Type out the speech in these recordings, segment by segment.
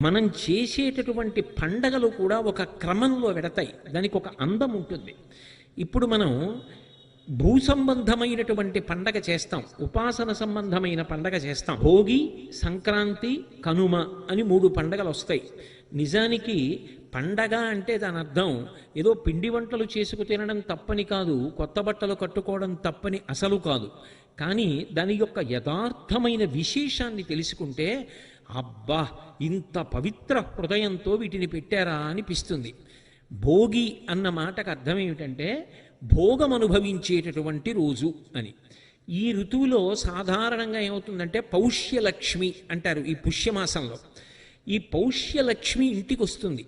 మనం చేసేటటువంటి పండగలు కూడా ఒక క్రమంలో వెడతాయి. దానికి ఒక అందం ఉంటుంది. ఇప్పుడు మనం భూ సంబంధమైనటువంటి పండగ చేస్తాం. ఉపాసన సంబంధమైన పండగ చేస్తాం. భోగి సంక్రాంతి కనుమ అని మూడు పండగలు వస్తాయి. నిజానికి పండగ అంటే దాని అర్థం ఏదో పిండి వంటలు చేసుకు తినడం తప్పని కాదు కొత్త బట్టలు కట్టుకోవడం తప్పని అసలు కాదు. కానీ దాని యొక్క యథార్థమైన విశేషాన్ని తెలుసుకుంటే అబ్బా ఇంత పవిత్ర హృదయంతో వీటిని పెట్టారా అనిపిస్తుంది. భోగి అన్న మాటకు అర్థం ఏమిటంటే భోగం అనుభవించేటటువంటి రోజు అని. ఈ ఋతువులో సాధారణంగా ఏమవుతుందంటే పౌష్యలక్ష్మి అంటారు ఈ పుష్యమాసంలో. ఈ పౌష్యలక్ష్మి ఇంటికి వస్తుంది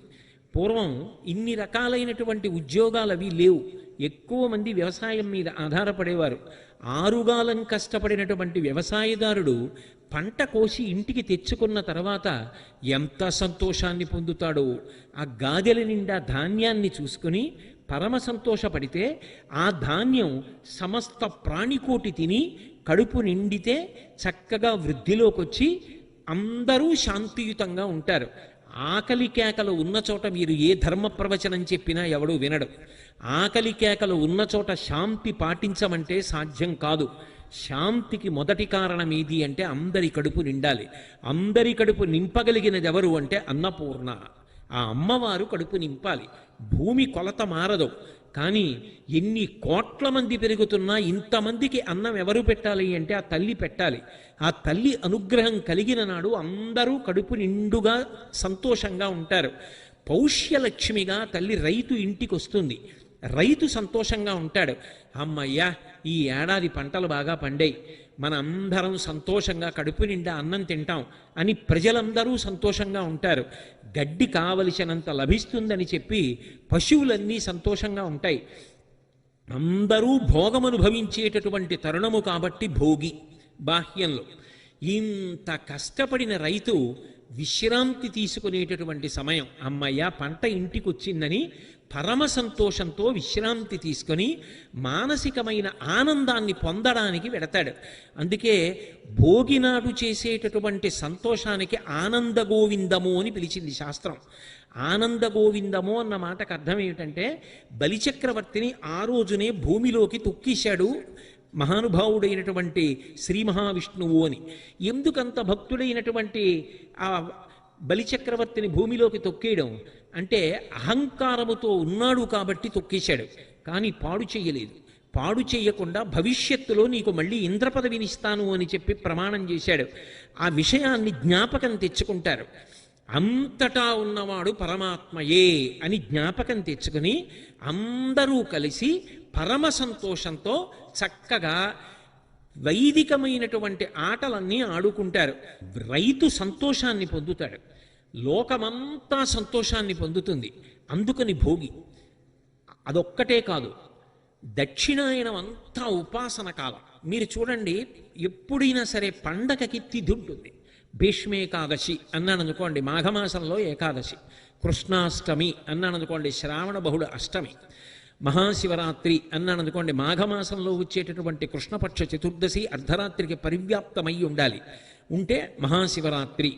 పూర్వం ఇన్ని రకాలైనటువంటి ఉద్యోగాలు అవి లేవు. ఎక్కువ మంది వ్యవసాయం మీద ఆధారపడేవారు. ఆరుగాలం కష్టపడినటువంటి వ్యవసాయదారుడు పంట కోసి ఇంటికి తెచ్చుకున్న తర్వాత ఎంత సంతోషాన్ని పొందుతాడో ఆ గాదెల నిండా ధాన్యాన్ని చూసుకుని పరమ సంతోషపడితే ఆ ధాన్యం సమస్త ప్రాణికోటి తిని కడుపు నిండితే చక్కగా వృద్ధిలోకి వచ్చి అందరూ శాంతియుతంగా ఉంటారు. ఆకలి కేకలు ఉన్న చోట మీరు ఏ ధర్మ ప్రవచనం చెప్పినా ఎవడూ వినడు. ఆకలి కేకలు ఉన్న చోట శాంతి పాటించమంటే సాధ్యం కాదు. శాంతికి మొదటి కారణం ఏది అంటే అందరి కడుపు నిండాలి. అందరి కడుపు నింపగలిగినది ఎవరు అంటే అన్నపూర్ణ. ఆ అమ్మవారు కడుపు నింపాలి. భూమి కొలత మారదు. కానీ ఎన్ని కోట్ల మంది పెరుగుతున్నా ఇంతమందికి అన్నం ఎవరు పెట్టాలి అంటే ఆ తల్లి పెట్టాలి. ఆ తల్లి అనుగ్రహం కలిగిన నాడు అందరూ కడుపు నిండుగా సంతోషంగా ఉంటారు. పౌష్యలక్ష్మిగా తల్లి రైతు ఇంటికి వస్తుంది రైతు సంతోషంగా ఉంటాడు. అమ్మయ్యా ఈ ఏడాది పంటలు బాగా పండాయి. మన అందరం సంతోషంగా కడుపు నిండా అన్నం తింటాం అని ప్రజలందరూ సంతోషంగా ఉంటారు. గడ్డి కావలసినంత లభిస్తుందని చెప్పి పశువులన్నీ సంతోషంగా ఉంటాయి. అందరూ భోగమనుభవించేటటువంటి తరుణము కాబట్టి భోగి బాహ్యంలో. ఇంత కష్టపడిన రైతు విశ్రాంతి తీసుకునేటటువంటి సమయం. అమ్మయ్య పంట ఇంటికి వచ్చిందని పరమ సంతోషంతో విశ్రాంతి తీసుకొని మానసికమైన ఆనందాన్ని పొందడానికి వెడతాడు. అందుకే భోగినాడు చేసేటటువంటి సంతోషానికి ఆనంద గోవిందము అని పిలిచింది శాస్త్రం. ఆనంద గోవిందము అన్న మాటకు అర్థం ఏమిటంటే బలిచక్రవర్తిని ఆ రోజునే భూమిలోకి తొక్కేశాడు మహానుభావుడైనటువంటి శ్రీ మహావిష్ణువు అని. ఎందుకంత భక్తుడైనటువంటి ఆ బలిచక్రవర్తిని భూమిలోకి తొక్కేయడం అంటే అహంకారముతో ఉన్నాడు కాబట్టి తొక్కేశాడు. కానీ పాడు చెయ్యలేదు పాడు చేయకుండా భవిష్యత్తులో నీకు మళ్ళీ ఇంద్ర పదవిని ఇస్తాను అని చెప్పి ప్రమాణం చేశాడు. ఆ విషయాన్ని జ్ఞాపకం తెచ్చుకుంటారు. అంతటా ఉన్నవాడు పరమాత్మయే అని జ్ఞాపకం తెచ్చుకుని అందరూ కలిసి పరమ సంతోషంతో చక్కగా వైదికమైనటువంటి ఆటలన్నీ ఆడుకుంటారు. రైతు సంతోషాన్ని పొందుతాడు. లోకమంతా సంతోషాన్ని పొందుతుంది. అందుకని భోగి. అదొక్కటే కాదు. దక్షిణాయనం అంతా ఉపాసన కాలం. మీరు చూడండి ఎప్పుడైనా సరే పండగకి తిథి ఉంటుంది భీష్మేకాదశి అన్నాను అనుకోండి మాఘమాసంలో ఏకాదశి. కృష్ణాష్టమి అన్నాను అనుకోండి శ్రావణ బహుళ అష్టమి. మహాశివరాత్రి అన్నాను అనుకోండి మాఘమాసంలో వచ్చేటటువంటి కృష్ణపక్ష చతుర్దశి అర్ధరాత్రికి పరివ్యాప్తమై ఉండాలి. ఉంటే మహాశివరాత్రి.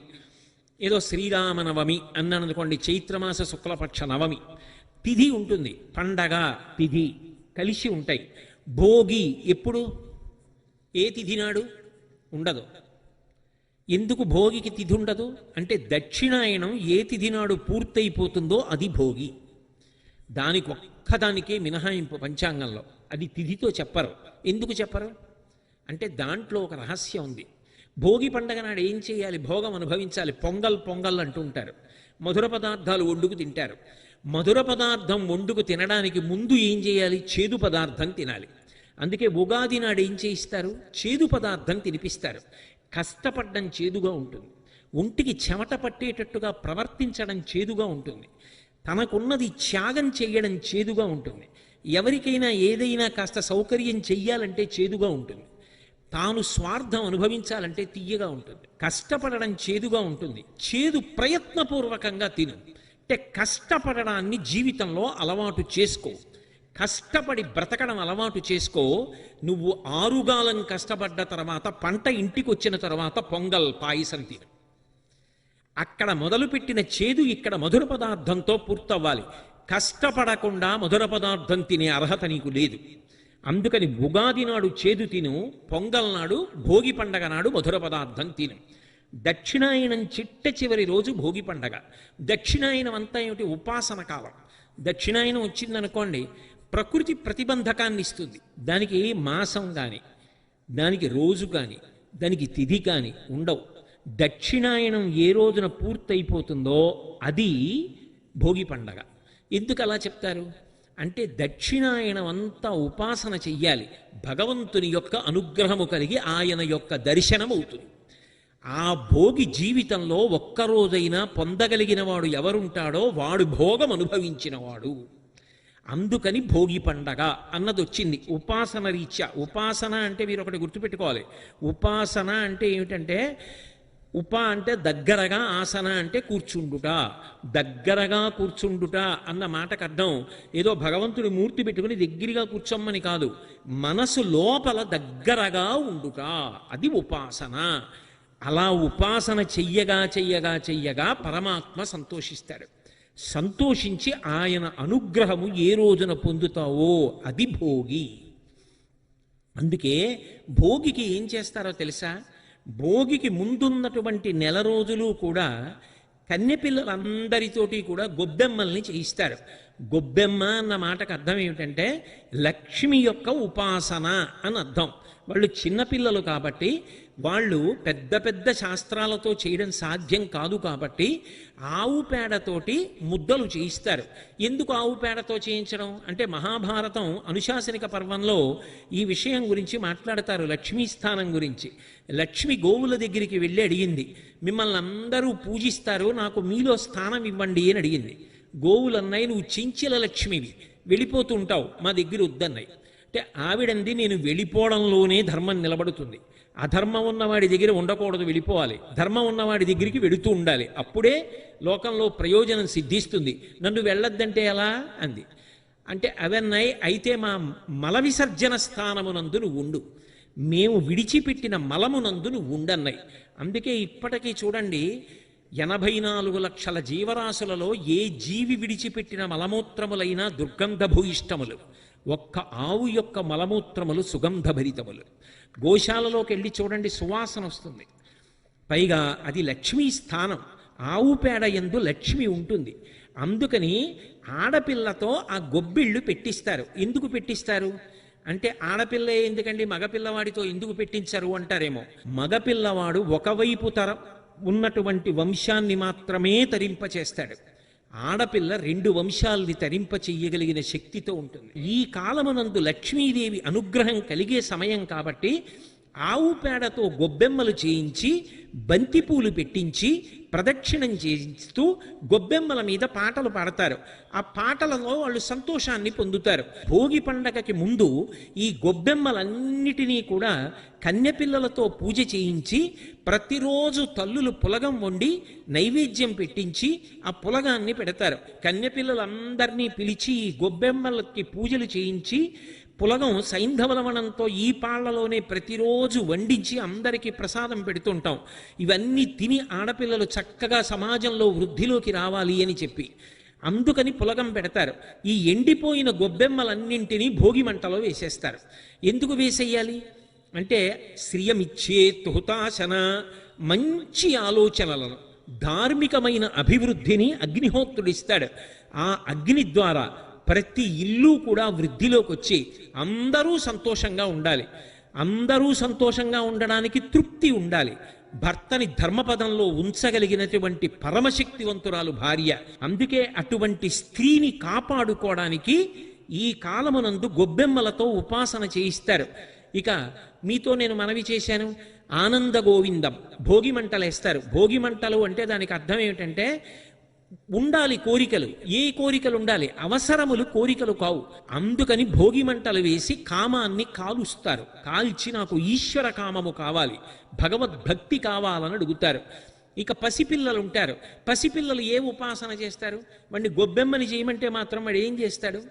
ఏదో శ్రీరామనవమి అన్నాను అనుకోండి చైత్రమాస శుక్లపక్ష నవమి. తిథి ఉంటుంది పండగ తిథి కలిసి ఉంటాయి. భోగి ఎప్పుడు? ఏ తిథి నాడు? ఉండదు. ఎందుకు భోగికి తిథి ఉండదు? అంటే దక్షిణాయనం ఏ తిథి నాడు పూర్తయిపోతుందో అది భోగి. దానికి ఒక్కదానికే మినహాయింపు పంచాంగంలో. అది తిథితో చెప్పరు. ఎందుకు చెప్పరు? అంటే దాంట్లో ఒక రహస్యం ఉంది. భోగి పండగ నాడు ఏం చేయాలి? భోగం అనుభవించాలి. పొంగల్ పొంగల్ అంటూ ఉంటారు. మధుర పదార్థాలు వండుకు తింటారు. మధుర పదార్థం వండుకు తినడానికి ముందు ఏం చేయాలి? చేదు పదార్థం తినాలి. అందుకే ఉగాది నాడు ఏం చేయిస్తారు? చేదు పదార్థం తినిపిస్తారు. కష్టపడ్డం చేదుగా ఉంటుంది. ఒంటికి చెమట పట్టేటట్టుగా ప్రవర్తించడం చేదుగా ఉంటుంది. తనకున్నది త్యాగం చేయడం చేదుగా ఉంటుంది. ఎవరికైనా ఏదైనా కాస్త సౌకర్యం చెయ్యాలంటే చేదుగా ఉంటుంది. తాను స్వార్థం అనుభవించాలంటే తీయగా ఉంటుంది. కష్టపడడం చేదుగా ఉంటుంది. చేదు ప్రయత్నపూర్వకంగా తిను. అంటే కష్టపడడాన్ని జీవితంలో అలవాటు చేసుకో. కష్టపడి బ్రతకడం అలవాటు చేసుకో. నువ్వు ఆరుగాలం కష్టపడ్డ తర్వాత పంట ఇంటికి వచ్చిన తర్వాత పొంగల్ పాయసం తిను. అక్కడ మొదలుపెట్టిన చేదు ఇక్కడ మధుర పదార్థంతో పూర్తవ్వాలి. కష్టపడకుండా మధుర పదార్థం తినే అర్హత నీకు లేదు. అందుకని ఉగాది నాడు చేదు తిను పొంగల్ నాడు భోగి పండగ నాడు మధుర పదార్థం తిను. దక్షిణాయనం చిట్ట చివరి రోజు భోగి పండగ. దక్షిణాయనం అంతా ఏమిటి? ఉపాసన కాలం. దక్షిణాయనం వచ్చిందనుకోండి ప్రకృతి ప్రతిబంధకాన్ని ఇస్తుంది. దానికి మాసం కానీ దానికి రోజు కానీ దానికి తిథి కానీ ఉండవు. దక్షిణాయనం ఏ రోజున పూర్తయిపోతుందో అది భోగి పండగ. ఎందుకు అలా చెప్తారు? అంటే దక్షిణాయనం అంతా ఉపాసన చెయ్యాలి. భగవంతుని యొక్క అనుగ్రహము కలిగి ఆయన యొక్క దర్శనం అవుతుంది ఆ భోగి జీవితంలో ఒక్కరోజైనా పొందగలిగిన వాడు ఎవరుంటాడో వాడు భోగం అనుభవించినవాడు అందుకని భోగి పండగ అన్నది వచ్చింది ఉపాసన రీత్యా. ఉపాసన అంటే మీరు ఒకటి గుర్తుపెట్టుకోవాలి. ఉపాసన అంటే ఏమిటంటే ఉప అంటే దగ్గరగా ఆసన అంటే కూర్చుండుట. దగ్గరగా కూర్చుండుట అన్న మాటకు అర్థం ఏదో భగవంతుడి మూర్తి పెట్టుకుని దగ్గరగా కూర్చోమ్మని కాదు. మనసు లోపల దగ్గరగా ఉండుట. అది ఉపాసన. అలా ఉపాసన చెయ్యగా చెయ్యగా చెయ్యగా పరమాత్మ సంతోషిస్తాడు. సంతోషించి ఆయన అనుగ్రహము ఏ రోజున పొందుతావో అది భోగి. అందుకే భోగికి ఏం చేస్తారో తెలుసా? భోగికి ముందున్నటువంటి నెల రోజులు కూడా కన్నెపిల్లలందరితోటి కూడా గొబ్బెమ్మల్ని చేయిస్తారు. గొబ్బెమ్మ అన్న మాటకు అర్థం ఏమిటంటే లక్ష్మి యొక్క ఉపాసన అని అర్థం. వాళ్ళు చిన్నపిల్లలు కాబట్టి వాళ్ళు పెద్ద పెద్ద శాస్త్రాలతో చేయడం సాధ్యం కాదు కాబట్టి ఆవు పేడతోటి ముద్దలు చేయిస్తారు. ఎందుకు ఆవు పేడతో చేయించడం? అంటే మహాభారతం అనుశాసనిక పర్వంలో ఈ విషయం గురించి మాట్లాడతారు లక్ష్మీ స్థానం గురించి. లక్ష్మి గోవుల దగ్గరికి వెళ్ళి అడిగింది మిమ్మల్ని అందరూ పూజిస్తారు నాకు మీలో స్థానం ఇవ్వండి అని అడిగింది. గోవులన్నాయి నువ్వు చెంచల లక్ష్మివి వెళ్ళిపోతూ ఉంటావు మా దగ్గర వద్దన్నాయి అంటే ఆవిడంది నేను వెళ్ళిపోవడంలోనే ధర్మం నిలబడుతుంది. అధర్మం ఉన్నవాడి దగ్గర ఉండకూడదు వెళ్ళిపోవాలి. ధర్మం ఉన్నవాడి దగ్గరికి వెళుతూ ఉండాలి. అప్పుడే లోకంలో ప్రయోజనం సిద్ధిస్తుంది. నన్ను వెళ్ళొద్దంటే ఎలా? అంది. అంటే అవన్నాయి అయితే మా మల విసర్జన స్థానమునందు నువ్వు ఉండు. మేము విడిచిపెట్టిన మలమునందు నువ్వు ఉండన్నాయి అందుకే ఇప్పటికీ చూడండి ఎనభై నాలుగు లక్షల జీవరాశులలో ఏ జీవి విడిచిపెట్టిన మలమూత్రములైనా దుర్గంధభూయిష్టములు. ఒక్క ఆవు యొక్క మలమూత్రములు సుగంధభరితములు. గోశాలలోకి వెళ్ళి చూడండి సువాసన వస్తుంది. పైగా అది లక్ష్మీ స్థానం. ఆవు పేడ ఎందు లక్ష్మి ఉంటుంది. అందుకని ఆడపిల్లతో ఆ గొబ్బిళ్ళు పెట్టిస్తారు. ఎందుకు పెట్టిస్తారు? అంటే ఆడపిల్ల ఎందుకండి? మగపిల్లవాడితో ఎందుకు పెట్టించారు అంటారేమో. మగపిల్లవాడు ఒకవైపు తరం ఉన్నటువంటి వంశాన్ని మాత్రమే తరింపచేస్తాడు. ఆడపిల్ల రెండు వంశాల్ని తరింప చెయ్యగలిగిన శక్తితో ఉంటుంది. ఈ కాలమునందు లక్ష్మీదేవి అనుగ్రహం కలిగే సమయం కాబట్టి ఆవు పేడతో గొబ్బెమ్మలు చేయించి బంతిపూలు పెట్టించి ప్రదక్షిణం చేయిస్తూ గొబ్బెమ్మల మీద పాటలు పాడతారు. ఆ పాటలలో వాళ్ళు సంతోషాన్ని పొందుతారు. భోగి పండగకి ముందు ఈ గొబ్బెమ్మలన్నిటినీ కూడా కన్యపిల్లలతో పూజ చేయించి ప్రతిరోజు తల్లులు పులగం వండి నైవేద్యం పెట్టించి ఆ పులగాన్ని పెడతారు. కన్యపిల్లలందరినీ పిలిచి ఈ గొబ్బెమ్మలకి పూజలు చేయించి పులగం సైంధవలవనంతో ఈ పాళ్ళలోనే ప్రతిరోజు వండించి అందరికీ ప్రసాదం పెడుతుంటాం. ఇవన్నీ తిని ఆడపిల్లలు చక్కగా సమాజంలో వృద్ధిలోకి రావాలి అని చెప్పి. అందుకని పులగం పెడతారు. ఈ ఎండిపోయిన గొబ్బెమ్మలన్నింటినీ భోగి మంటలో వేసేస్తారు. ఎందుకు వేసేయాలి? అంటే శ్రియమిచ్చే తుహుతాశన మంచి ఆలోచనలను ధార్మికమైన అభివృద్ధిని అగ్నిహోత్రుడిస్తాడు. ఆ అగ్ని ద్వారా ప్రతి ఇల్లు కూడా వృద్ధిలోకి వచ్చి అందరూ సంతోషంగా ఉండాలి. అందరూ సంతోషంగా ఉండడానికి తృప్తి ఉండాలి. భర్తని ధర్మపదంలో ఉంచగలిగినటువంటి పరమశక్తివంతురాలు భార్య. అందుకే అటువంటి స్త్రీని కాపాడుకోవడానికి ఈ కాలమునందు గొబ్బెమ్మలతో ఉపాసన చేయిస్తారు. ఇక మీతో నేను మనవి చేశాను. ఆనంద గోవిందం భోగి మంటలు వేస్తారు భోగి మంటలు అంటే దానికి అర్థం ఏమిటంటే ఉండాలి కోరికలు. ఏ కోరికలు ఉండాలి? అవసరములు కోరికలు కావు. అందుకని భోగి మంటలు వేసి కామాన్ని కాలుస్తారు. కాల్చి నాకు ఈశ్వర కామము కావాలి. భగవద్భక్తి కావాలని అడుగుతారు. ఇక పసిపిల్లలు ఉంటారు. పసిపిల్లలు ఏ ఉపాసన చేస్తారు? వాడిని గొబ్బెమ్మని చేయమంటే మాత్రం వాడు ఏం చేస్తాడు?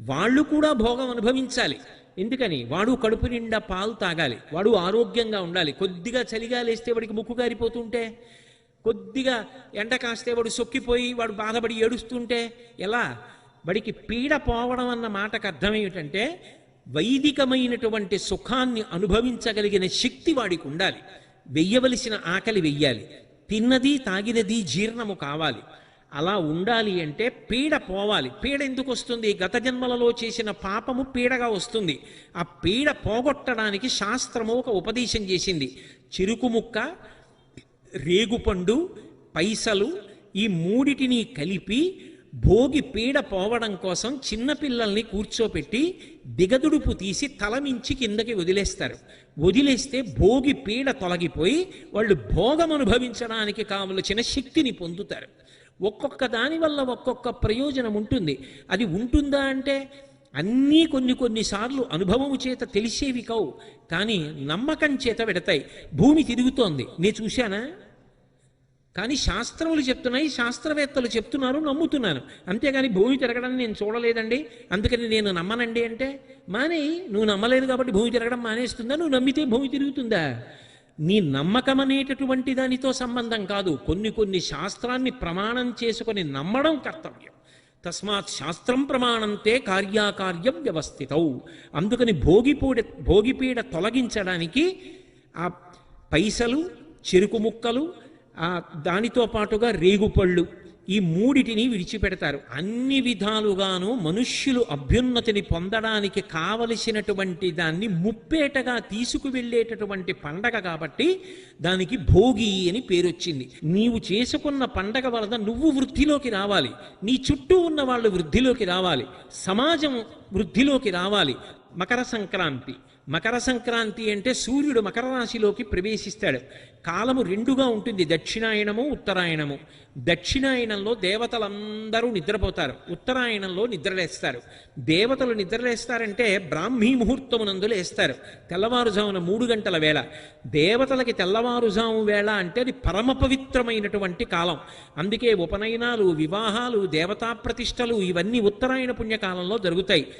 వాళ్ళు కూడా భోగం అనుభవించాలి. ఎందుకని? వాడు కడుపు నిండా పాలు తాగాలి. వాడు ఆరోగ్యంగా ఉండాలి. కొద్దిగా చలిగా లేస్తే వాడికి ముక్కు గారిపోతుంటే కొద్దిగా ఎండ కాస్తే వాడు సొక్కిపోయి వాడు బాధపడి ఏడుస్తుంటే ఎలా? వాడికి పీడ పోవడం అన్న మాటకు అర్థం ఏమిటంటే వైదికమైనటువంటి సుఖాన్ని అనుభవించగలిగిన శక్తి వాడికి ఉండాలి. వెయ్యవలసిన ఆకలి వెయ్యాలి. తిన్నది తాగినది జీర్ణము కావాలి. అలా ఉండాలి అంటే పీడ పోవాలి. పీడ ఎందుకు వస్తుంది? గత జన్మలలో చేసిన పాపము పీడగా వస్తుంది. ఆ పీడ పోగొట్టడానికి శాస్త్రము ఒక ఉపదేశం చేసింది. చెరుకు ముక్క రేగుపండు పైసలు ఈ మూడిటిని కలిపి భోగి పీడ పోవడం కోసం చిన్నపిల్లల్ని కూర్చోపెట్టి దిగదుడుపు తీసి తలమించి కిందకి వదిలేస్తారు. వదిలేస్తే భోగి పీడ తొలగిపోయి వాళ్ళు భోగం అనుభవించడానికి కావలసిన శక్తిని పొందుతారు. ఒక్కొక్క దాని వల్ల ఒక్కొక్క ప్రయోజనం ఉంటుంది. అది ఉంటుందా అంటే అన్నీ కొన్ని కొన్నిసార్లు అనుభవము చేత తెలిసేవి కావు కానీ నమ్మకం చేత పెడతాయి. భూమి తిరుగుతోంది. నేను చూశానా? కానీ శాస్త్రములు చెప్తున్నాయి శాస్త్రవేత్తలు చెప్తున్నారు నమ్ముతున్నాను అంతేగాని భూమి తిరగడం నేను చూడలేదండి. అందుకని నేను నమ్మనండి అంటే మానే నువ్వు నమ్మలేదు కాబట్టి భూమి తిరగడం మానేస్తుందా? నువ్వు నమ్మితే భూమి తిరుగుతుందా? నీ నమ్మకం అనేటటువంటి దానితో సంబంధం కాదు. కొన్ని కొన్ని శాస్త్రాన్ని ప్రమాణం చేసుకొని నమ్మడం కర్తవ్యం. తస్మాత్ శాస్త్రం ప్రమాణంతే కార్యాకార్యం వ్యవస్థితౌ. అందుకని భోగిపూడ భోగిపీడ తొలగించడానికి ఆ పైసలు చెరుకు ముక్కలు దానితో పాటుగా రేగుపళ్ళు ఈ మూడిటిని విడిచిపెడతారు. అన్ని విధాలుగాను మనుష్యులు అభ్యున్నతిని పొందడానికి కావలసినటువంటి దాన్ని ముప్పేటగా తీసుకువెళ్ళేటటువంటి పండగ కాబట్టి దానికి భోగి అని పేరొచ్చింది. నీవు చేసుకున్న పండగ వలన నువ్వు వృద్ధిలోకి రావాలి. నీ చుట్టూ ఉన్న వాళ్ళు వృద్ధిలోకి రావాలి. సమాజం వృద్ధిలోకి రావాలి. మకర సంక్రాంతి. మకర సంక్రాంతి అంటే సూర్యుడు మకర రాశిలోకి ప్రవేశిస్తాడు. కాలము రెండుగా ఉంటుంది. దక్షిణాయనము ఉత్తరాయణము దక్షిణాయనంలో దేవతలందరూ నిద్రపోతారు. ఉత్తరాయణంలో నిద్రలేస్తారు. దేవతలు నిద్రలేస్తారంటే బ్రాహ్మీ ముహూర్తమునందు లేస్తారు. తెల్లవారుజామున మూడు గంటల వేళ. దేవతలకి తెల్లవారుజాము వేళ అంటే అది పరమ పవిత్రమైనటువంటి కాలం. అందుకే ఉపనయనాలు వివాహాలు దేవతా ప్రతిష్టలు ఇవన్నీ ఉత్తరాయణ పుణ్యకాలంలో జరుగుతాయి.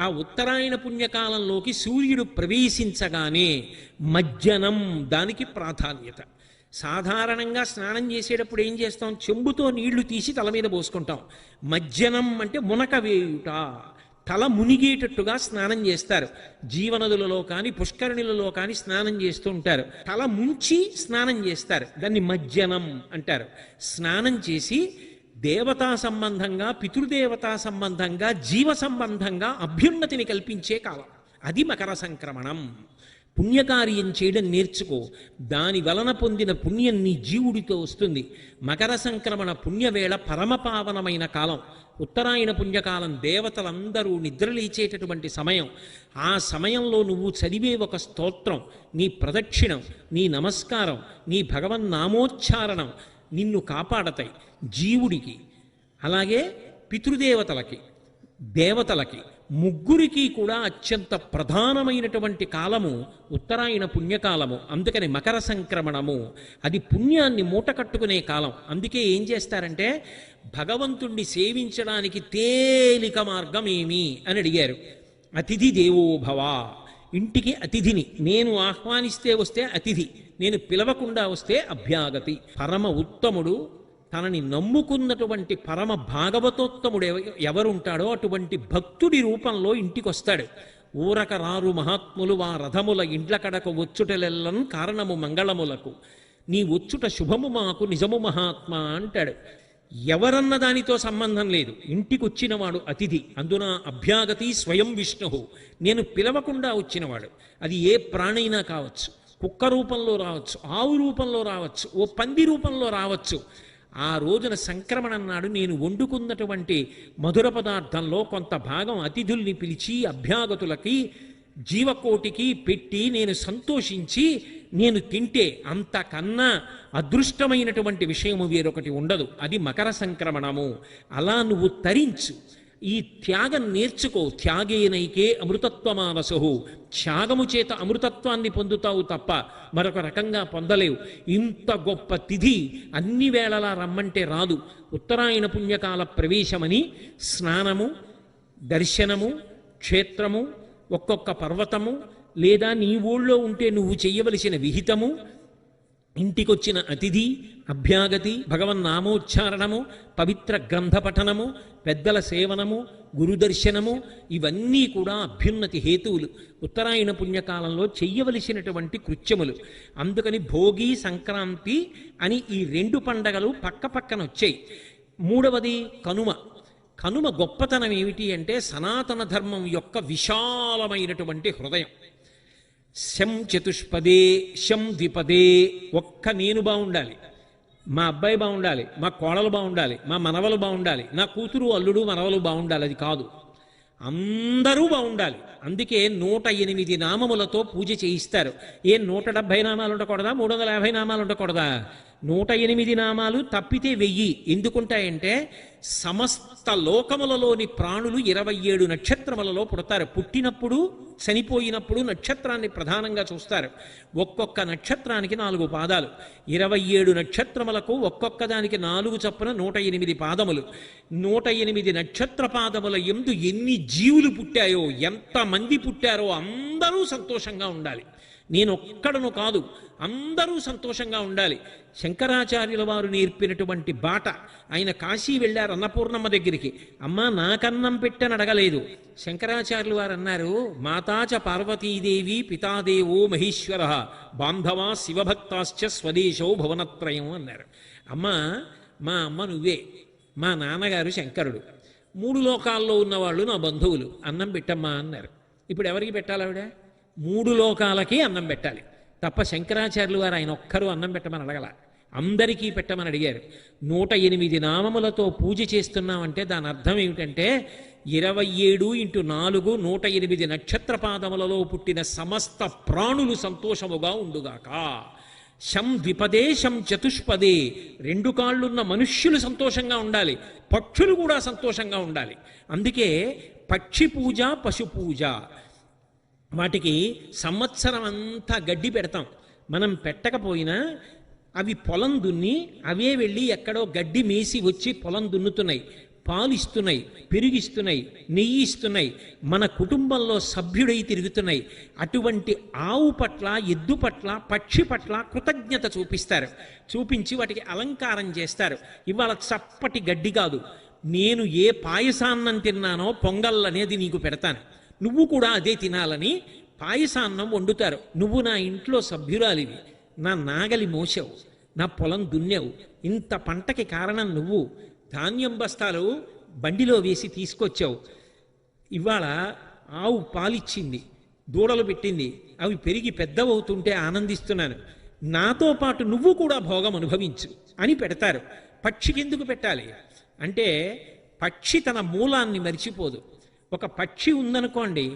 ఆ ఉత్తరాయణ పుణ్యకాలంలోకి సూర్యుడు ప్రవేశించగానే మజ్జనం దానికి ప్రాధాన్యత. సాధారణంగా స్నానం చేసేటప్పుడు ఏం చేస్తాం? చెంబుతో నీళ్ళు తీసి తల మీద పోసుకుంటాం. మజ్జనం అంటే మునక వేయుట. తల మునిగేటట్టుగా స్నానం చేస్తారు. జీవనదులలో కానీ పుష్కరిణులలో కానీ స్నానం చేస్తూ ఉంటారు. తల ముంచి స్నానం చేస్తారు. దాన్ని మజ్జనం అంటారు. స్నానం చేసి దేవతా సంబంధంగా పితృదేవతా సంబంధంగా జీవ సంబంధంగా అభ్యున్నతిని కల్పించే కాలం. అది మకర సంక్రమణం. పుణ్యకార్యం చేయడం నేర్చుకో. దాని వలన పొందిన పుణ్యం నీ జీవుడితో వస్తుంది. మకర సంక్రమణ పుణ్యవేళ పరమపావనమైన కాలం. ఉత్తరాయణ పుణ్యకాలం దేవతలందరూ నిద్రలేచేటటువంటి సమయం. ఆ సమయంలో నువ్వు చదివే ఒక స్తోత్రం. నీ ప్రదక్షిణం నీ నమస్కారం నీ భగవన్నామోచ్చారణం నిన్ను కాపాడతాయి జీవుడికి అలాగే పితృదేవతలకి దేవతలకి. ముగ్గురికి కూడా అత్యంత ప్రధానమైనటువంటి కాలము ఉత్తరాయణ పుణ్యకాలము అందుకని మకర సంక్రమణము. అది పుణ్యాన్ని మూట కట్టుకునే కాలం. అందుకే ఏం చేస్తారంటే భగవంతుణ్ణి సేవించడానికి తేలిక మార్గం ఏమి అని అడిగారు. అతిథి దేవోభవ. ఇంటికి అతిథిని. నేను ఆహ్వానిస్తే వస్తే అతిథి. నేను పిలవకుండా వస్తే అభ్యాగతి. పరమ ఉత్తముడు తనని నమ్ముకున్నటువంటి పరమ భాగవతోత్తముడు ఎవ- ఎవరుంటాడో అటువంటి భక్తుడి రూపంలో ఇంటికొస్తాడు. ఊరక రారు మహాత్ములు వా రథముల ఇండ్ల కడకు వచ్చుటలెల్లను కారణము మంగళములకు. నీ వచ్చుట శుభము మాకు నిజము మహాత్మా అంటాడు. ఎవరన్న దానితో సంబంధం లేదు. ఇంటికి వచ్చినవాడు అతిథి. అందున అభ్యాగతి స్వయం విష్ణు. నేను పిలవకుండా వచ్చినవాడు. అది ఏ ప్రాణైనా కావచ్చు. కుక్క రూపంలో రావచ్చు. ఆవు రూపంలో రావచ్చు. ఓ పంది రూపంలో రావచ్చు. ఆ రోజున సంక్రమణం నాడు నేను వండుకున్నటువంటి మధుర పదార్థంలో కొంత భాగం అతిథుల్ని పిలిచి అభ్యాగతులకి జీవకోటికి పెట్టి నేను సంతోషించి నేను తింటే అంతకన్నా అదృష్టమైనటువంటి విషయము వేరొకటి ఉండదు. అది మకర సంక్రమణము. అలా నువ్వు తరించు. ఈ త్యాగం నేర్చుకో. త్యాగేనైకే అమృతత్వమానసు త్యాగము చేత అమృతత్వాన్ని పొందుతావు తప్ప మరొక రకంగా పొందలేవు. ఇంత గొప్ప తిథి అన్ని వేళలా రమ్మంటే రాదు. ఉత్తరాయణ పుణ్యకాల ప్రవేశమని స్నానము దర్శనము క్షేత్రము ఒక్కొక్క పర్వతము లేదా నీ ఊళ్ళో ఉంటే నువ్వు చెయ్యవలసిన విహితము ఇంటికొచ్చిన అతిథి అభ్యాగతి భగవన్నామోచ్చారణము పవిత్ర గ్రంథ పఠనము పెద్దల సేవనము గురుదర్శనము ఇవన్నీ కూడా అభ్యున్నతి హేతువులు. ఉత్తరాయణ పుణ్యకాలంలో చెయ్యవలసినటువంటి కృత్యములు. అందుకని భోగి సంక్రాంతి అని ఈ రెండు పండగలు పక్క పక్కన వచ్చాయి. మూడవది కనుమ. కనుమ గొప్పతనం ఏమిటి అంటే సనాతన ధర్మం యొక్క విశాలమైనటువంటి హృదయం. శం చతుష్పదే శం ద్విపదే ఒక్క నేను బాగుండాలి మా అబ్బాయి బాగుండాలి మా కోడలు బాగుండాలి మా మనవలు బాగుండాలి నా కూతురు అల్లుడు మనవలు బాగుండాలి అది కాదు. అందరూ బాగుండాలి అందుకే నూట ఎనిమిది నామములతో పూజ చేయిస్తారు. ఏ నూట డెబ్భై నామాలు ఉండకూడదా? మూడు వందల యాభై నామాలు ఉండకూడదా? నూట ఎనిమిది నామాలు తప్పితే వెయ్యి. ఎందుకుంటాయంటే సమస్త లోకములలోని ప్రాణులు ఇరవై ఏడు నక్షత్రములలో పుడతారు. పుట్టినప్పుడు చనిపోయినప్పుడు నక్షత్రాన్ని ప్రధానంగా చూస్తారు. ఒక్కొక్క నక్షత్రానికి నాలుగు పాదాలు. ఇరవై ఏడు నక్షత్రములకు ఒక్కొక్క దానికి నాలుగు చప్పున నూట ఎనిమిది పాదములు. నూట ఎనిమిది నక్షత్ర పాదముల ఎందు ఎన్ని జీవులు పుట్టాయో ఎంతమంది పుట్టారో అందరూ సంతోషంగా ఉండాలి. నేను ఒక్కడను కాదు అందరూ సంతోషంగా ఉండాలి. శంకరాచార్యుల వారు నేర్పినటువంటి బాట ఆయన కాశీ వెళ్ళారు అన్నపూర్ణమ్మ దగ్గరికి. అమ్మా నాకన్నం పెట్టని అడగలేదు. శంకరాచార్యులు వారు అన్నారు మాతాచ పార్వతీదేవి పితాదేవో మహేశ్వర బాంధవా శివభక్తాశ్చ స్వదేశో భువనత్రయం అన్నారు. అమ్మా మా అమ్మ నువ్వే మా నాన్నగారు శంకరుడు. మూడు లోకాల్లో ఉన్నవాళ్ళు నా బంధువులు అన్నం పెట్టమ్మా అన్నారు. ఇప్పుడు ఎవరికి పెట్టాలి ఆవిడ మూడు లోకాలకి అన్నం పెట్టాలి. తప్ప శంకరాచార్యులు వారు ఆయన ఒక్కరూ అన్నం పెట్టమని అడగల. అందరికీ పెట్టమని అడిగారు. నూట ఎనిమిది నామములతో పూజ చేస్తున్నామంటే దాని అర్థం ఏమిటంటే ఇరవై ఏడు ఇంటూ నాలుగు నూట ఎనిమిది నక్షత్ర పాదములలో పుట్టిన సమస్త ప్రాణులు సంతోషముగా ఉండుగాక. శం ద్విపదే శం చతుష్పదే రెండు కాళ్ళున్న మనుష్యులు సంతోషంగా ఉండాలి. పక్షులు కూడా సంతోషంగా ఉండాలి. అందుకే పక్షి పూజ పశు పూజ. వాటికి సంవత్సరం అంతా గడ్డి పెడతాం. మనం పెట్టకపోయినా అవి పొలం దున్ని అవే వెళ్ళి ఎక్కడో గడ్డి మేసి వచ్చి పొలం దున్నుతున్నాయి. పాలు ఇస్తున్నాయి పెరిగిస్తున్నాయి నెయ్యి ఇస్తున్నాయి. మన కుటుంబంలో సభ్యుడై తిరుగుతున్నాయి. అటువంటి ఆవు పట్ల ఎద్దు పట్ల పక్షి పట్ల కృతజ్ఞత చూపిస్తారు. చూపించి వాటికి అలంకారం చేస్తారు. ఇవాళ చప్పటి గడ్డి కాదు. నేను ఏ పాయసాన్నం తిన్నానో పొంగల్ అనేది నీకు పెడతాను. నువ్వు కూడా అదే తినాలని పాయసాన్నం వండుతారు. నువ్వు నా ఇంట్లో సభ్యురాలివి. నా నాగలి మోసావు నా పొలం దున్నావు. ఇంత పంటకి కారణం నువ్వు. ధాన్యం బస్తాలు బండిలో వేసి తీసుకొచ్చావు. ఇవాళ ఆవు పాలిచ్చింది. దూడలు పెట్టింది. అవి పెరిగి పెద్దవవుతుంటే ఆనందిస్తున్నాను. నాతో పాటు నువ్వు కూడా భోగం అనుభవించు అని పెడతారు. పక్షికి ఎందుకు పెట్టాలి? అంటే పక్షి తన మూలాన్ని మరిచిపోదు. ఒక పక్షి ఉందనుకోండి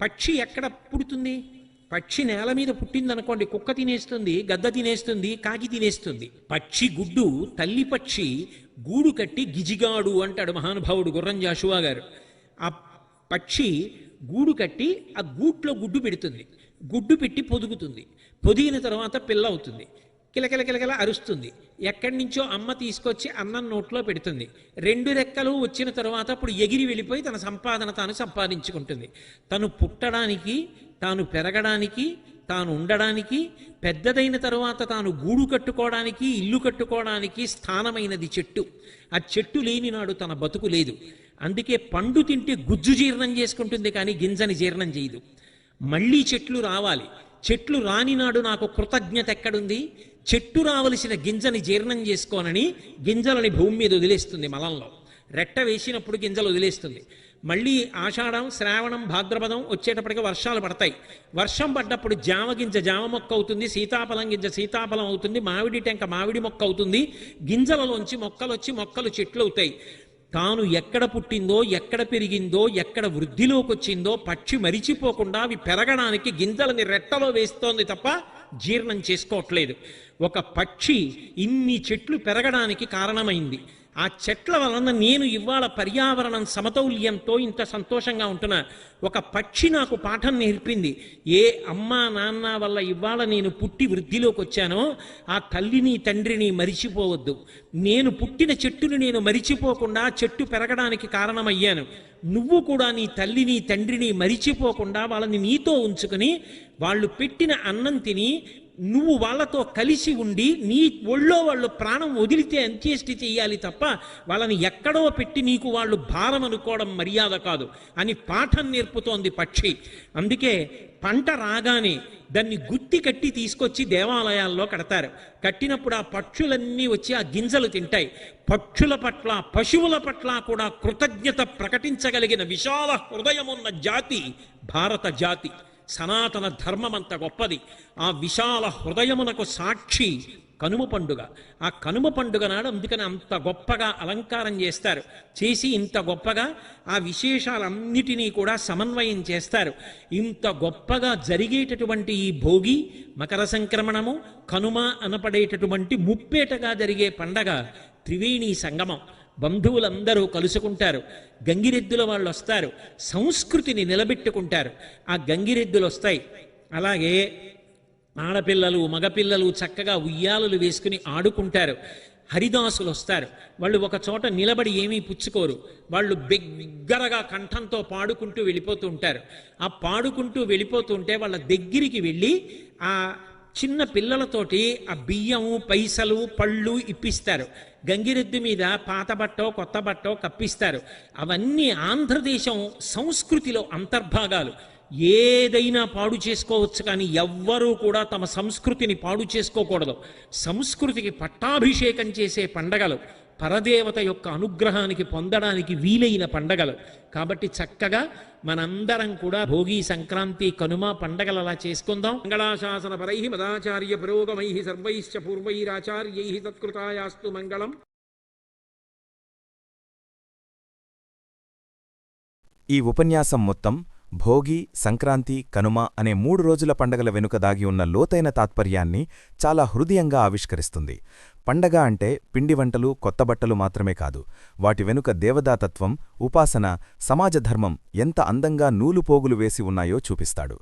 పక్షి ఎక్కడ పుడుతుంది? పక్షి నేల మీద పుట్టిందనుకోండి కుక్క తినేస్తుంది గద్ద తినేస్తుంది కాకి తినేస్తుంది. పక్షి గుడ్డు తల్లి పక్షి గూడు కట్టి గిజిగాడు అంటాడు మహానుభావుడు గుర్రం జాషువా గారు. ఆ పక్షి గూడు కట్టి ఆ గూట్లో గుడ్డు పెడుతుంది. గుడ్డు పెట్టి పొదుగుతుంది. పొదిగిన తర్వాత పిల్ల అవుతుంది. కిలకిలకిలకల అరుస్తుంది. ఎక్కడి నుంచో అమ్మ తీసుకొచ్చి అన్నం నోట్లో పెడుతుంది. రెండు రెక్కలు వచ్చిన తర్వాత అప్పుడు ఎగిరి వెళ్ళిపోయి తన సంపాదన తాను సంపాదించుకుంటుంది. తను పుట్టడానికి తాను పెరగడానికి తాను ఉండడానికి పెద్దదైన తరువాత తాను గూడు కట్టుకోవడానికి ఇల్లు కట్టుకోవడానికి స్థానమైనది చెట్టు. ఆ చెట్టు లేని నాడు తన బతుకు లేదు. అందుకే పండు తింటే గుజ్జు జీర్ణం చేసుకుంటుంది కానీ గింజని జీర్ణం చేయదు. మళ్ళీ చెట్లు రావాలి. చెట్లు రానినాడు నాకు కృతజ్ఞత ఎక్కడుంది? చెట్టు రావలసిన గింజని జీర్ణం చేసుకోనని గింజలని భూమి మీద వదిలేస్తుంది మలంలో. రెట్ట వేసినప్పుడు గింజలు వదిలేస్తుంది. మళ్ళీ ఆషాఢం శ్రావణం భాద్రపదం వచ్చేటప్పటికి వర్షాలు పడతాయి. వర్షం పడ్డప్పుడు జామ గింజ జామ మొక్క అవుతుంది సీతాఫలం గింజ సీతాఫలం అవుతుంది మామిడి టెంక మామిడి మొక్క అవుతుంది. గింజలలోంచి మొక్కలు వచ్చి మొక్కలు చెట్లు అవుతాయి. తాను ఎక్కడ పుట్టిందో ఎక్కడ పెరిగిందో ఎక్కడ వృద్ధిలోకి వచ్చిందో పక్షి మరిచిపోకుండా అవి పెరగడానికి గింజలని రెట్టలో వేస్తోంది తప్ప జీర్ణం చేసుకోవట్లేదు. ఒక పక్షి ఇన్ని చెట్లు పెరగడానికి కారణమైంది. ఆ చెట్ల వలన నేను ఇవాళ పర్యావరణం సమతౌల్యంతో ఇంత సంతోషంగా ఉంటున్నా. ఒక పక్షి నాకు పాఠం నేర్పింది. ఏ అమ్మా నాన్న వల్ల ఇవాళ నేను పుట్టి వృద్ధిలోకి వచ్చానో ఆ తల్లిని తండ్రిని మరిచిపోవద్దు. నేను పుట్టిన చెట్టుని నేను మరిచిపోకుండా చెట్టు పెరగడానికి కారణమయ్యాను. నువ్వు కూడా నీ తల్లిని తండ్రిని మరిచిపోకుండా వాళ్ళని నీతో ఉంచుకుని వాళ్ళు పెట్టిన అన్నం తిని నువ్వు వాళ్ళతో కలిసి ఉండి నీ ఒళ్ళో వాళ్ళు ప్రాణం వదిలితే అంత్యేష్టి చేయాలి తప్ప వాళ్ళని ఎక్కడో పెట్టి నీకు వాళ్ళు భారం అనుకోవడం మర్యాద కాదు అని పాఠం నేర్పుతోంది పక్షి. అందుకే పంట రాగానే దాన్ని గుత్తి కట్టి తీసుకొచ్చి దేవాలయాల్లో కడతారు. కట్టినప్పుడు ఆ పక్షులన్నీ వచ్చి ఆ గింజలు తింటాయి. పక్షుల పట్ల పశువుల పట్ల కూడా కృతజ్ఞత ప్రకటించగలిగిన విశాల హృదయమున్న జాతి భారత జాతి. సనాతన ధర్మం అంత గొప్పది. ఆ విశాల హృదయమునకు సాక్షి కనుమ పండుగ. ఆ కనుమ పండుగ నాడు అందుకని అంత గొప్పగా అలంకారం చేస్తారు. చేసి ఇంత గొప్పగా ఆ విశేషాలన్నిటినీ కూడా సమన్వయం చేస్తారు. ఇంత గొప్పగా జరిగేటటువంటి ఈ భోగి మకర సంక్రమణము కనుమ అనపడేటటువంటి ముప్పేటగా జరిగే పండగ త్రివేణి సంగమం. బంధువులందరూ కలుసుకుంటారు. గంగిరెద్దుల వాళ్ళు వస్తారు. సంస్కృతిని నిలబెట్టుకుంటారు. ఆ గంగిరెద్దులు వస్తాయి. అలాగే ఆడపిల్లలు మగపిల్లలు చక్కగా ఉయ్యాలలు వేసుకుని ఆడుకుంటారు. హరిదాసులు వస్తారు. వాళ్ళు ఒక చోట నిలబడి ఏమీ పుచ్చుకోరు. వాళ్ళు బిగ్గరగా కంఠంతో పాడుకుంటూ వెళ్ళిపోతూ ఉంటారు. ఆ పాడుకుంటూ వెళ్ళిపోతుంటే వాళ్ళ దగ్గరికి వెళ్ళి ఆ చిన్న పిల్లలతోటి ఆ బియ్యము పైసలు పళ్ళు ఇప్పిస్తారు. గంగిరెద్దు మీద పాత బట్టో కొత్త బట్టో కప్పిస్తారు. అవన్నీ ఆంధ్రదేశం సంస్కృతిలో అంతర్భాగాలు. ఏదైనా పాడు చేసుకోవచ్చు కానీ ఎవ్వరూ కూడా తమ సంస్కృతిని పాడు చేసుకోకూడదు. సంస్కృతికి పట్టాభిషేకం చేసే పండగలు. పరదేవత యొక్క అనుగ్రహానికి పొందడానికి వీలైన పండగలు. కాబట్టి చక్కగా మనందరం కూడా భోగి సంక్రాంతి కనుమ పండగలు అలా చేసుకుందాం. మంగళాశాసన పరై మదాచార్య పురోగమై సర్వైశ్చ పూర్వైరాచార్యై తత్కృతాయాస్తు మంగళం. ఈ ఉపన్యాసం మొత్తం భోగి సంక్రాంతి కనుమ అనే మూడు రోజుల పండగల వెనుక దాగి ఉన్న లోతైన తాత్పర్యాన్ని చాలా హృదయంగా ఆవిష్కరిస్తుంది. పండగ అంటే పిండి వంటలు కొత్త బట్టలు మాత్రమే కాదు. వాటి వెనుక దేవదాతత్వం ఉపాసన సమాజధర్మం ఎంత అందంగా నూలుపోగులు వేసి ఉన్నాయో చూపిస్తాడు.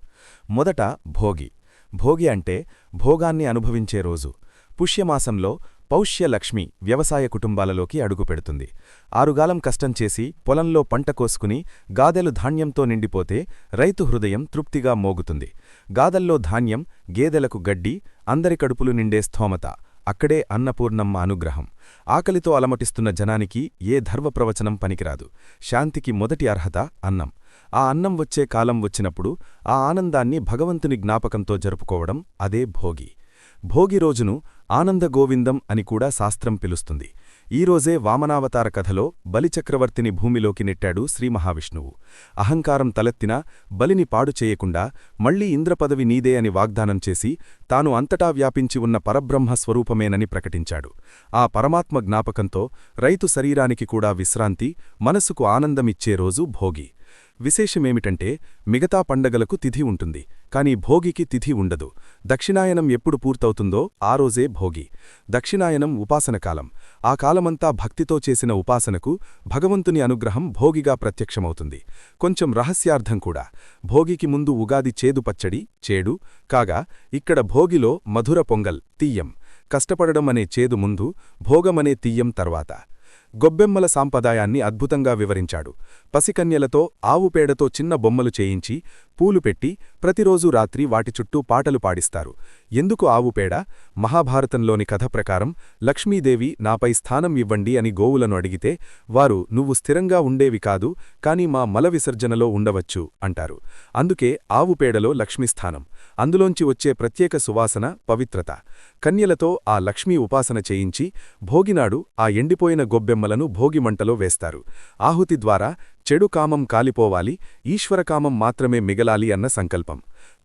మొదట భోగి. భోగి అంటే భోగాన్ని అనుభవించే రోజు. పుష్యమాసంలో పౌష్యలక్ష్మి వ్యవసాయ కుటుంబాలలోకి అడుగుపెడుతుంది. ఆరుగాలం కష్టం చేసి పొలంలో పంట కోసుకుని గాదెలు ధాన్యంతో నిండిపోతే రైతు హృదయం తృప్తిగా మోగుతుంది. గాదల్లో ధాన్యం గేదెలకు గడ్డి అందరి కడుపులు నిండే స్థోమత అక్కడే అన్నపూర్ణమ్మ అనుగ్రహం. ఆకలితో అలమటిస్తున్న జనానికి ఏ ధర్వప్రవచనం పనికిరాదు. శాంతికి మొదటి అర్హత అన్నం. ఆ అన్నం వచ్చే కాలం వచ్చినప్పుడు ఆ ఆనందాన్ని భగవంతుని జ్ఞాపకంతో జరుపుకోవడం అదే భోగి. భోగి రోజును ఆనందగోవిందం అని కూడా శాస్త్రం పిలుస్తుంది. ఈరోజే వామనావతార కథలో బలిచక్రవర్తిని భూమిలోకి నెట్టాడు శ్రీమహావిష్ణువు అహంకారం తలెత్తినా బలిని పాడు చేయకుండా మళ్ళీ ఇంద్రపదవి నీదే అని వాగ్దానం చేసి తాను అంతటా వ్యాపించి ఉన్న పరబ్రహ్మ స్వరూపమేనని ప్రకటించాడు. ఆ పరమాత్మ జ్ఞాపకంతో రైతు శరీరానికి కూడా విశ్రాంతి మనసుకు ఆనందమిచ్చే రోజు భోగి. విశేషమేమిటంటే మిగతా పండగలకు తిథి ఉంటుంది కాని భోగికి తిథి ఉండదు. దక్షిణాయనం ఎప్పుడు పూర్తవుతుందో ఆ రోజే భోగి. దక్షిణాయనం ఉపాసనకాలం ఆ కాలమంతా భక్తితో చేసిన ఉపాసనకు భగవంతుని అనుగ్రహం భోగిగా ప్రత్యక్షమవుతుంది. కొంచెం రహస్యార్థం కూడా. భోగికి ముందు ఉగాది చేదు పచ్చడి చేడు కాగా ఇక్కడ భోగిలో మధుర పొంగల్ తీయం కష్టపడడం అనే చేదు ముందు భోగమనే తీయం తర్వాత. గొబ్బెమ్మల సాంప్రదాయాన్ని అద్భుతంగా వివరించాడు. పసికన్యలతో ఆవుపేడతో చిన్న బొమ్మలు చేయించి పూలు పెట్టి ప్రతిరోజూ రాత్రి వాటి చుట్టూ పాటలు పాడిస్తారు. ఎందుకు ఆవుపేడ మహాభారతంలోని కథ ప్రకారం లక్ష్మీదేవి నాపై స్థానం ఇవ్వండి అని గోవులను అడిగితే వారు నువ్వు స్థిరంగా ఉండేవి కాదు కాని మా మల విసర్జనలో ఉండవచ్చు అంటారు. అందుకే ఆవుపేడలో లక్ష్మీస్థానం అందులోంచి వచ్చే ప్రత్యేక సువాసన పవిత్రత. కన్యలతో ఆ లక్ష్మీ ఉపాసన చేయించి భోగినాడు ఆ ఎండిపోయిన గొబ్బెమ్మలను భోగిమంటలో వేస్తారు. ఆహుతి ద్వారా చెడు కామం కాలిపోవాలి ఈశ్వరకామం మాత్రమే మిగలాలి అన్న సంకల్పం.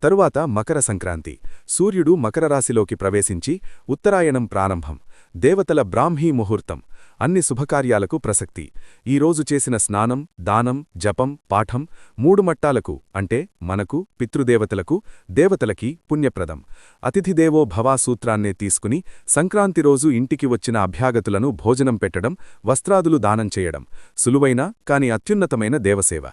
తరువాత మకర సంక్రాంతి. సూర్యుడు మకర రాశిలోకి ప్రవేశించి ఉత్తరాయణం ప్రారంభం. దేవతల బ్రాహ్మీ ముహూర్తం. అన్ని శుభకార్యాలకు ప్రసక్తి. ఈరోజు చేసిన స్నానం దానం జపం పాఠం మూడు మట్టాలకు అంటే మనకు పితృదేవతలకు దేవతలకి పుణ్యప్రదం. అతిథిదేవో భవా సూత్రాన్నే తీసుకుని సంక్రాంతి రోజు ఇంటికి వచ్చిన అభ్యాగతులను భోజనం పెట్టడం వస్త్రాదులు దానం చేయడం. సులువైన కాని అత్యున్నతమైన దేవసేవ.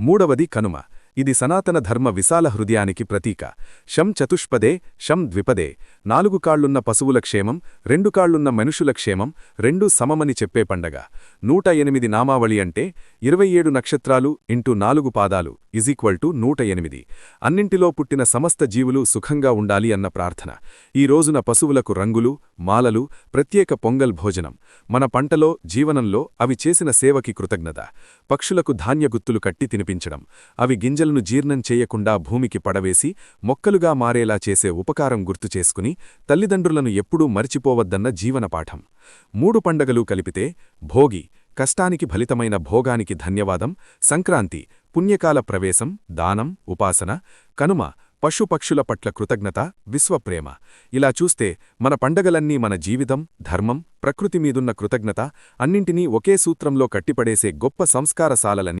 మూడవది కనుమ. ఇది సనాతన ధర్మ విశాల హృదయానికి ప్రతీక. శం చతుష్పదే శం ద్విపదే. నాలుగు కాళ్ళున్న పశువుల క్షేమం రెండు కాళ్ళున్న మనుషుల క్షేమం రెండూ సమమని చెప్పే పండగ. నూట ఎనిమిది నామావళి అంటే ఇరవై ఏడు నక్షత్రాలు ఇంటూ నాలుగు పాదాలు. ఇజ్ ఈక్వల్ టు నూట ఎనిమిది. అన్నింటిలో పుట్టిన సమస్త జీవులు సుఖంగా ఉండాలి అన్న ప్రార్థన. ఈ రోజున పశువులకు రంగులు మాలలు ప్రత్యేక పొంగల్ భోజనం. మన పంటలో జీవనంలో అవి చేసిన సేవకి కృతజ్ఞత. పక్షులకు ధాన్యగుత్తులు కట్టి తినిపించడం. అవి గింజలను జీర్ణం చేయకుండా భూమికి పడవేసి మొక్కలుగా మారేలా చేసే ఉపకారం గుర్తు చేసుకుని తల్లిదండ్రులను ఎప్పుడూ మరిచిపోవద్దన్న జీవనపాఠం. మూడు పండగలు కలిపితే భోగి కష్టానికి ఫలితమైన భోగానికి ధన్యవాదం. సంక్రాంతి పుణ్యకాల ప్రవేశం దానం ఉపాసన కనుమ పశుపక్షుల పట్ల కృతజ్ఞత విశ్వప్రేమ. ఇలా చూస్తే మన పండగలన్నీ మన జీవితం ధర్మం ప్రకృతి మీదున్న కృతజ్ఞత అన్నింటినీ ఒకే సూత్రంలో కట్టిపడేసే గొప్ప సంస్కారశాలలని